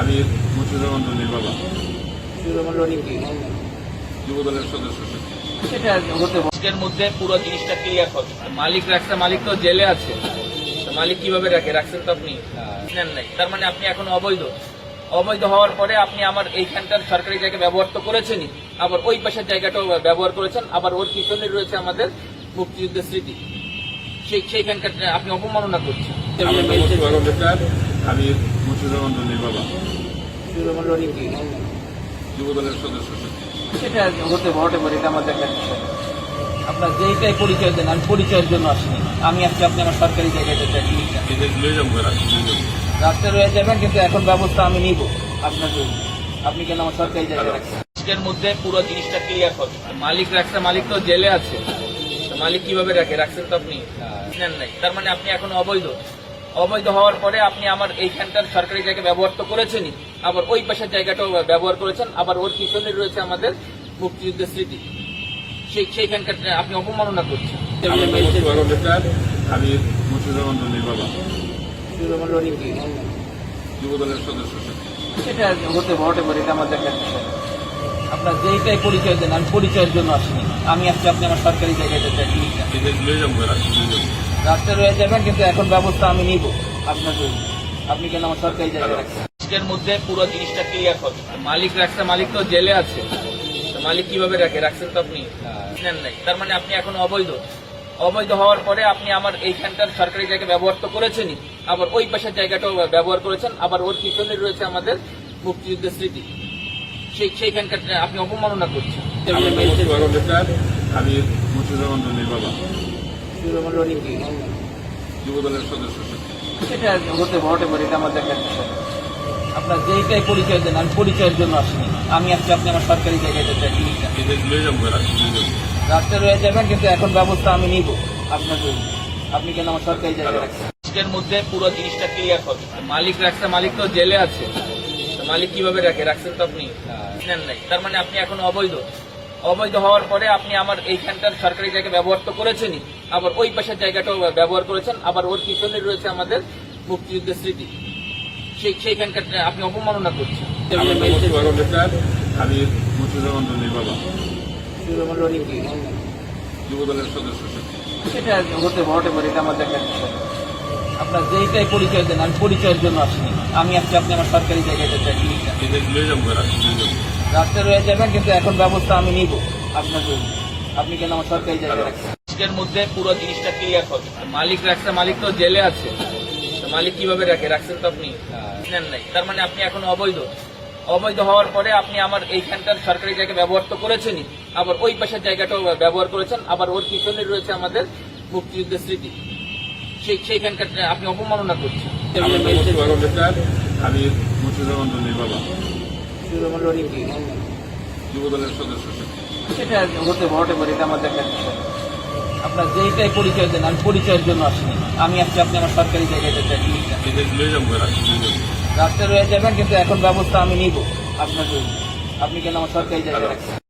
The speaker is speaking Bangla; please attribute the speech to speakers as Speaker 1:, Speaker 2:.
Speaker 1: আমি মুর্শিদুর রহমান বাবা।
Speaker 2: কি?
Speaker 1: যুবদলের সদস্য
Speaker 2: সেটা
Speaker 3: আজকের মধ্যে পুরো জিনিসটা ক্লিয়ার হবে মালিক রাখছে মালিক তো জেলে আছে। তো মালিক কীভাবে রাখে? রাখছেন তো আপনি? নেন নাই। তার মানে আপনি এখন অবৈধ। অবৈধ হওয়ার পরে আপনি আমার এইখানকার সরকারি জায়গা ব্যবহার তো করেছেনই। আবার ওই পাশের জায়গাটাও ব্যবহার করেছেন। আবার ওর পিছনে রয়েছে আমাদের মুক্তিযুদ্ধের স্মৃতি। সেইখানকার আপনি অপমাননা করছেন।
Speaker 1: আমি মুর্শিদুর বাবা
Speaker 2: রহমান কি
Speaker 1: যুবদলের সদস্য
Speaker 2: সেটা হতে হতে পারে এটা আমার দেখার বিষয়। আপনার যেইটাই পরিচয় দেন আমি পরিচয়ের জন্য আসিনি। আমি আজকে আপনি আমার সরকারি জায়গাতে রাস্তায় রয়ে যাবেন কিন্তু এখন ব্যবস্থা আমি নিব আপনার জন্য। আপনি কেন আমার সরকারি জায়গায় রাখছেন?
Speaker 3: মধ্যে পুরো জিনিসটা ক্লিয়ার হবে। মালিক রাখছে মালিক তো জেলে আছে। মালিক কীভাবে রাখে? রাখছেন তো আপনি? নেন নাই। তার মানে আপনি এখন অবৈধ। অবৈধ হওয়ার পরে আপনি আমার এইখানকার সরকারি জায়গা ব্যবহার তো করেছেনই। আবার ওই পাশের জায়গাটাও ব্যবহার করেছেন। আবার ওর পিছনে রয়েছে আমাদের মুক্তিযুদ্ধের স্মৃতি। সেই সেইখানকার আপনি অপমাননা করছেন।
Speaker 1: আমি বাবা যুবদলের সদস্য
Speaker 2: সেটা হতে হতে পারে এটা না। আপনার যেইটাই পরিচয় দেন আমি পরিচয়ের জন্য আসিনি। আমি আজকে আপনি আমার সরকারি
Speaker 1: যাব
Speaker 2: রাস্তায় রয়ে যাবেন কিন্তু এখন ব্যবস্থা আমি নিব আপনার জন্য। আপনি কেন আমার সরকারি জায়গায় রাখছেন?
Speaker 3: আজকের মধ্যে পুরো জিনিসটা ক্লিয়ার হবে। মালিক রাখছে মালিক তো জেলে আছে। মালিক কীভাবে রাখে? রাখছেন তো আপনি? নেন নাই। তার মানে আপনি এখন অবৈধ। অবৈধ হওয়ার পরে আপনি আমার এইখানকার সরকারি জায়গা ব্যবহার তো করেছেনই। আবার ওই পাশের জায়গাটাও ব্যবহার করেছেন। আবার ওর পিছনে রয়েছে আমাদের মুক্তিযুদ্ধের স্মৃতি। সেই সেইখানকার আপনি অপমাননা করছেন।
Speaker 1: আমি রহমান বাবা।
Speaker 2: রহমান কি?
Speaker 1: যুবদলের সদস্য
Speaker 2: সেটা হতে হতে পারে এটা আমার দেখার বিষয়। আপনার যেইটাই পরিচয় দেন আমি পরিচয়ের জন্য আসিনি। আমি আজকে আপনি আমার সরকারি রাস্তায় রয়ে যাবেন কিন্তু এখন ব্যবস্থা আমি নিব আপনার জন্য। আপনি কেন আমার সরকারি জায়গায় রাখছেন?
Speaker 3: মধ্যে পুরো জিনিসটা ক্লিয়ার হবে। মালিক রাখছে মালিক তো জেলে আছে। মালিক কীভাবে রাখে? রাখছেন তো আপনি? নেন নাই। তার মানে আপনি এখন অবৈধ। অবৈধ হওয়ার পরে আপনি আমার এইখানকার সরকারি জায়গা ব্যবহার তো করেছেনই। আবার ওই পাশের জায়গাটাও ব্যবহার করেছেন। আবার ওর পিছনে রয়েছে আমাদের মুক্তিযুদ্ধের স্মৃতি। সেই সেইখানকার আপনি অপমাননা করছেন।
Speaker 1: আমি বাবা।
Speaker 2: কি?
Speaker 1: যুবদলের সদস্য
Speaker 2: সেটা হতে হতে পারে এটা আমার দেখার বিষয়। আপনার যেইটাই পরিচয় দেন আমি পরিচয়ের জন্য আসিনি। আমি আজকে আপনি আমার সরকারি জায়গাতে চাই। রাস্তায় রয়ে যাবেন কিন্তু এখন ব্যবস্থা আমি নিব। আপনার জন্য। আপনি কেন আমার সরকারি জায়গায় রাখছেন?
Speaker 3: আজকের মধ্যে পুরো জিনিসটা ক্লিয়ার হবে। মালিক রাখছে মালিক তো জেলে আছে। মালিক কীভাবে রাখে? রাখছেন তো আপনি? নেন নাই। তার মানে আপনি এখন অবৈধ। অবৈধ হওয়ার পরে আপনি আমার এইখানকার সরকারি জায়গা ব্যবহার তো করেছেনই। আবার ওই পাশের জায়গাটাও ব্যবহার করেছেন। আবার ওর পিছনে রয়েছে আমাদের মুক্তিযুদ্ধের স্মৃতি। সেইখানকার আপনি অপমাননা করছেন।
Speaker 1: আমি মুর্শিদুর বাবা।
Speaker 2: কি?
Speaker 1: যুবদলের সদস্য সচিব
Speaker 2: সেটা হতে হতে পারে এটা আমার দেখার বিষয়। আপনার যেইটাই পরিচয় দেন আমি পরিচয়ের জন্য আসিনি। আমি আজকে আপনি আমার সরকারি রাস্তায় রয়ে যাবেন কিন্তু এখন ব্যবস্থা আমি নিব আপনার জন্য। আপনি কেন আমার সরকারি জায়গায় রাখছেন?